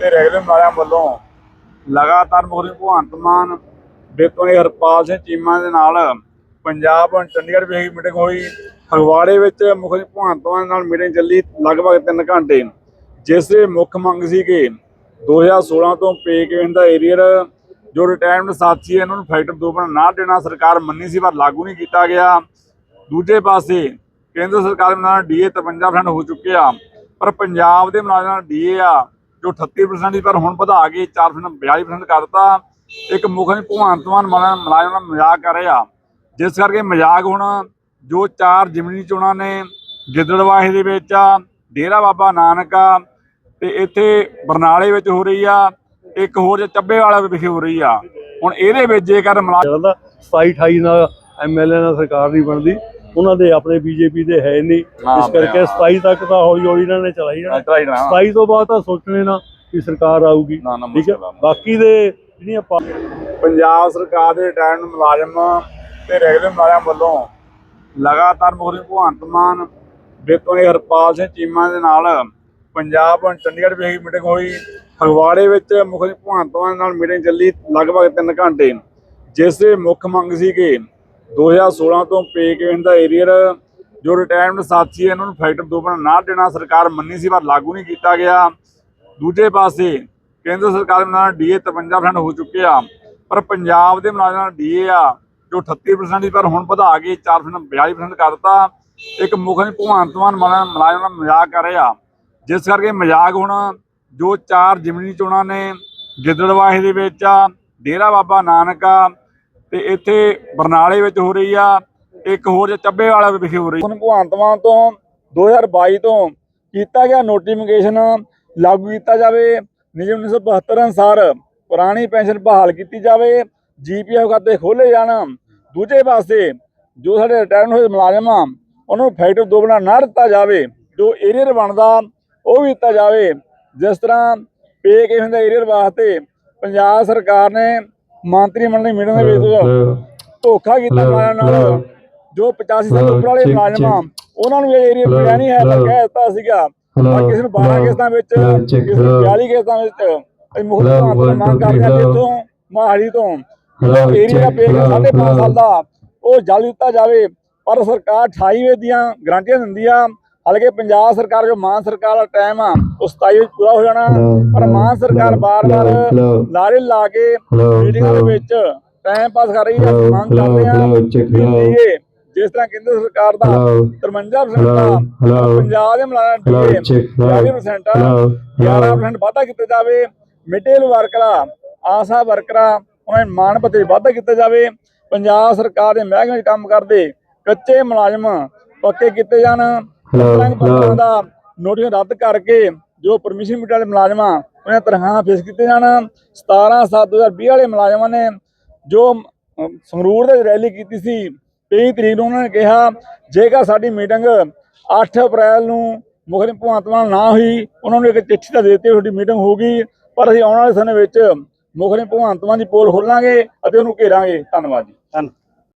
ਤੇ ਰੈਗੂਲਰ ਮਾਲਿਆਂ ਵੱਲੋਂ ਲਗਾਤਾਰ ਮੁਖਰੀ ਭਗਵੰਤ ਮਾਨ ਬੇਤੋਨੀ ਹਰਪਾਲ ਸਿੰਘ ਚੀਮਾ ਦੇ ਨਾਲ ਪੰਜਾਬ ਔਰ ਚੰਡੀਗੜ੍ਹ ਵਿਖੇ ਮੀਟਿੰਗ ਹੋਈ। ਫਗਵਾੜੇ ਵਿੱਚ ਮੁਖਰੀ ਭਗਵੰਤ ਮਾਨ ਨਾਲ ਮੀਟਿੰਗ ਚੱਲੀ ਲਗਭਗ 3 ਘੰਟੇ। ਜਿਸ ਦੇ ਮੁੱਖ ਮੰਗ ਸੀ ਕਿ 2016 ਤੋਂ ਪੇ ਕਿਵੇਂ ਦਾ ਏਰੀਅਰ ਜੋ ਰਿਟਾਇਰਮੈਂਟ ਸਾਥੀ ਇਹਨਾਂ ਨੂੰ ਫੈਕਟਰ ਦੋ ਬਣਾ ਨਾ ਦੇਣਾ, ਸਰਕਾਰ ਮੰਨੀ ਸੀ ਪਰ ਲਾਗੂ ਨਹੀਂ ਕੀਤਾ ਗਿਆ। ਦੂਜੇ ਪਾਸੇ ਕੇਂਦਰ ਸਰਕਾਰ ਦੇ ਨਾਲ ਡੀਏ 53% ਹੋ ਚੁੱਕਿਆ। ਪਰ ਪੰਜਾਬ ਦੇ ਮੁਲਾਜ਼ਮਾਂ ਨਾਲ ਡੀਏ ਆ ਜੋ 38% ਦੀ ਪਰ ਹੁਣ ਵਧਾ ਕੇ 4% 42% ਕਰਤਾ। ਇੱਕ ਮੁੱਖ ਨੇ ਭਗਵੰਤ ਮਾਨ ਮੁਲਾ- ਨਾਲ ਮਜ਼ਾਕ ਕਰ ਰਿਹਾ। ਜਿਸ ਕਰਕੇ ਮਜ਼ਾਕ ਹੁਣ ਜੋ ਚਾਰ ਜਿਮਨੀ ਚੋਣਾਂ ਨੇ, ਗਿੱਦੜਵਾਹੀ ਦੇ ਵਿੱਚ ਆ, ਡੇਰਾ ਬਾਬਾ ਨਾਨਕ ਆ, ਤੇ ਇੱਥੇ ਬਰਨਾਲੇ ਵਿੱਚ ਹੋ ਰਹੀ ਆ, ਇੱਕ ਹੋਰ ਜੇ ਚੱਬੇ ਵਾਲਾ ਵਿਖੇ ਹੋ ਰਹੀ ਆ। ਹੁਣ ਇਹਦੇ ਵਿੱਚ ਜੇਕਰ ਮੁਲਾਜ਼ਮ ਚੱਲਦਾ 27 28 ਨਾਲ ਐਮਐਲਏ ਨਾਲ ਸਰਕਾਰ ਨਹੀਂ ਬਣਦੀ ਉਹਨਾਂ ਦੇ ਆਪਣੇ ਬੀਜੇਪੀ ਦੇ ਹੈ ਨਹੀਂ। ਇਸ ਕਰਕੇ 27 ਤੱਕ ਤਾਂ ਹੌਲੀ ਹੌਲੀ ਇਹਨਾਂ ਨੇ ਚਲਾਈ ਜਾਣਾ। ਚਲਾਈ ਜਾਣਾ 27 ਤੋਂ ਬਾਅਦ ਤਾਂ ਸੋਚਣੇ ਨਾ ਕਿ ਸਰਕਾਰ ਆਊਗੀ। ਨਾ, ਨਾ, ਠੀਕ ਹੈ। ਬਾਕੀ ਦੇ ਜਿਹੜੀਆਂ ਪੰਜਾਬ ਸਰਕਾਰ ਦੇ ਰਿਟਾਇਰਡ ਮੁਲਾਜ਼ਮ ਤੇ ਰੈਗੂਲਰ ਮੁਲਾਜ਼ਮ ਵੱਲੋਂ ਲਗਾਤਾਰ ਮੁਖਰੀ ਭਗਵੰਤ ਮਾਨ ਬੇਤੋਨੀ ਹਰਪਾਲ ਸਿੰਘ ਚੀਮਾ ਦੇ ਨਾਲ ਪੰਜਾਬ ਔਰ ਚੰਡੀਗੜ੍ਹ ਵਿਖੇ ਮੀਟਿੰਗ ਹੋਈ। ਫਗਵਾੜੇ ਵਿੱਚ ਮੁਖਰੀ ਭਗਵੰਤ ਮਾਨ ਨਾਲ ਮੀਟਿੰਗ ਚੱਲੀ ਲਗਭਗ 3 ਘੰਟੇ। ਜਿਸ ਦੇ ਮੁੱਖ ਮੰਗ ਸੀ ਕਿ 2016 ਤੋਂ ਪੇ ਕਿਵੇਂ ਦਾ ਏਰੀਅਰ, ਜੋ ਰਿਟਾਇਰਮੈਂਟ ਸਾਥੀ ਇਹਨਾਂ ਨੂੰ ਫੈਕਟਰ ਦੋ ਨਾ ਦੇਣਾ, ਸਰਕਾਰ ਮੰਨੀ ਸੀ, ਪਰ ਲਾਗੂ ਨਹੀਂ ਕੀਤਾ ਗਿਆ। ਦੂਜੇ ਪਾਸੇ, ਕੇਂਦਰ ਸਰਕਾਰ ਦੇ ਨਾਲ ਡੀਏ 53% ਹੋ ਆ, ਪਰ ਪੰਜਾਬ ਦੇ ਮੁਲਾਜ਼ਮਾਂ ਨਾਲ ਡੀਏ ਆ, ਜੋ 38% ਸੀ, ਪਰ ਹੁਣ ਵਧਾ ਕੇ 4% 42% ਕਰਤਾ। ਇੱਕ ਮੁੱਖ ਨੇ ਭਗਵੰਤ ਮਾਨ ਮੁਲਾ- ਮੁਲਾਜ਼ਮਾਂ ਨਾਲ ਮਜ਼ਾਕ ਕਰ ਰਿਹਾ। ਜਿਸ ਕਰਕੇ ਮਜ਼ਾਕ ਹੁਣ ਜੋ ਚਾਰ ਜਿਮਨੀ ਚੋਣਾਂ ਨੇ, ਗਿੱਦੜਵਾਹੀ ਦੇ ਵਿੱਚ ਆ, ਡੇਰਾ ਬਾਬਾ ਨਾਨਕ ਆ ਤੇ ਇੱਥੇ ਬਰਨਾਲੇ ਵਿੱਚ ਹੋ ਰਹੀ ਆ, ਇੱਕ ਹੋਰ ਜੇ ਚੱਬੇ ਵਾਲਾ ਵਿਖੇ ਹੋ ਰਹੀ। ਭਗਵੰਤ ਮਾਨ ਤੋਂ 2022 ਤੋਂ ਕੀਤਾ ਗਿਆ ਨੋਟੀਫਿਕੇਸ਼ਨ ਲਾਗੂ ਕੀਤਾ ਜਾਵੇ। ਨਿਯਮ 1972 ਅਨੁਸਾਰ ਪੁਰਾਣੀ ਪੈਨਸ਼ਨ ਬਹਾਲ ਕੀਤੀ ਜਾਵੇ ਜੀਪੀਐਫ ਖਾਤੇ ਖੋਲੇ ਜਾਣ। ਦੂਜੇ ਪਾਸੇ ਜੋ ਸਾਡੇ ਰਿਟਾਇਰਮੈਂਟ ਹੋਏ ਮੁਲਾਜ਼ਮ ਆ, ਉਹਨੂੰ ਨੂੰ ਫੈਕਟਰ ਦੋਗਣਾ ਨਾ ਦਿੱਤਾ ਜਾਵੇ, ਜੋ ਏਰੀਅਰ ਬਣਦਾ, ਉਹ ਵੀ ਦਿੱਤਾ ਜਾਵੇ। ਜਿਸ ਤਰ੍ਹਾਂ ਪੇ ਕਿਵੇਂ ਦਾ ਏਰੀਅਰ ਵਾਸਤੇ ਪੰਜਾਬ ਸਰਕਾਰ ਨੇ ਮੰਤਰੀ ਮੰਡਲ ਦੀ ਮੀਟਿੰਗ ਦੇ ਵਿੱਚ ਧੋਖਾ ਕੀਤਾ ਮੁਲਾਜ਼ਮਾਂ ਨਾਲ। ਜੋ 85 ਸਾਲ ਉੱਪਰ ਵਾਲੇ ਮੁਲਾਜ਼ਮ ਉਹਨਾਂ ਨੂੰ ਇਹ ਏਰੀਆ ਮਿਲਿਆ ਨਹੀਂ ਹੈ ਤਾਂ ਕਹਿ ਦਿੱਤਾ ਸੀਗਾ। ਪਰ ਕਿਸੇ ਨੂੰ 12 ਕਿਸ਼ਤਾਂ ਵਿੱਚ ਕਿਸੇ ਨੂੰ 42 ਕਿਸ਼ਤਾਂ ਵਿੱਚ ਇਹ ਮੁੱਖ ਤੋਂ ਮੰਗ ਕਰਦੇ ਆ ਇੱਥੋਂ ਮਹਾਲੀ ਤੋਂ ਏਰੀਆ ਪੇ ਸਾਢੇ ਪੰਜ ਸਾਲ ਦਾ। ਉਹ ਜਲ ਦਿੱਤਾ ਜਾਵੇ ਪਰ ਸਰਕਾਰ 28 ਵੇ ਦੀਆਂ ਗਰੰਟੀਆਂ ਦਿੰਦੀ ਆ। ਹਾਲਾਂਕਿ ਪੰਜਾਬ ਸਰਕਾਰ ਜੋ ਮਾਨ ਸਰਕਾਰ ਦਾ ਟਾਈਮ ਆ ਉਹ 27 ਵਿੱਚ ਪੂਰਾ ਹੋ ਜਾਣਾ। ਪਰ ਮਾਨ ਸਰਕਾਰ ਬਾਰ-ਬਾਰ ਲਾਰੇ ਲਾ ਕੇ ਮੀਟਿੰਗਾਂ ਦੇ ਵਿੱਚ ਟਾਈਮ ਪਾਸ ਕਰ ਰਹੀ ਹੈ ਮੰਗ ਕਰਦੇ ਆ ਜਿਸ ਤਰ੍ਹਾਂ ਕੇਂਦਰ ਸਰਕਾਰ ਦਾ 53% ਦਾ ਪੰਜਾਬ ਦੇ ਮੁਲਾਜ਼ਮ ਡੀਏ 40% ਆ 11% ਵਾਧਾ ਕੀਤਾ ਜਾਵੇ ਮਿਡਲ ਵਰਕਰਾਂ ਆਸਾ ਵਰਕਰਾਂ ਉਹਨਾਂ ਦੇ ਮਾਣ ਭੱਤੇ ਵਾਧਾ ਕੀਤਾ ਜਾਵੇ ਪੰਜਾਬ ਸਰਕਾਰ ਦੇ ਮਹਿਕਮੇ 'ਚ ਕੰਮ ਕਰਦੇ ਕੱਚੇ ਮੁਲਾਜ਼ਮ ਪੱਕੇ ਕੀਤੇ ਜਾਣ ਦਾ ਨੋਟਿਸ ਰੱਦ ਕਰਕੇ ਜੋ ਪਰਮਿਸ਼ਨ ਮੀਟਰ ਵਾਲੇ ਮੁਲਾਜ਼ਮਾਂ ਉਹਨਾਂ ਤਨਖਾਹਾਂ ਫੇਸ ਕੀਤੇ ਜਾਣ 17 7 2020 ਵਾਲੇ ਮੁਲਾਜ਼ਮਾਂ ਨੇ ਜੋ ਸੰਗਰੂਰ ਦੇ ਰੈਲੀ ਕੀਤੀ ਸੀ 23 ਤਰੀਕ ਨੂੰ ਉਹਨਾਂ ਨੇ ਕਿਹਾ ਜੇਕਰ ਸਾਡੀ ਮੀਟਿੰਗ 8 ਅਪ੍ਰੈਲ ਨੂੰ ਮੁੱਖ ਮੰਤਰੀ ਭਗਵੰਤ ਮਾਨ ਨਾ ਹੋਈ ਉਹਨਾਂ ਨੂੰ ਇੱਕ ਚਿੱਠੀ ਤਾਂ ਦੇ ਦਿੱਤੀ ਤੁਹਾਡੀ ਮੀਟਿੰਗ ਹੋਊਗੀ ਪਰ ਅਸੀਂ ਆਉਣ ਵਾਲੇ ਸਮੇਂ ਵਿੱਚ ਮੁੱਖ ਮੰਤਰੀ ਭਗਵੰਤ ਮਾਨ ਦੀ ਪੋਲ ਖੋਲਾਂਗੇ ਅਤੇ ਉਹਨੂੰ ਘੇਰਾਂਗੇ। ਧੰਨਵਾਦ ਜੀ। ਧੰਨ-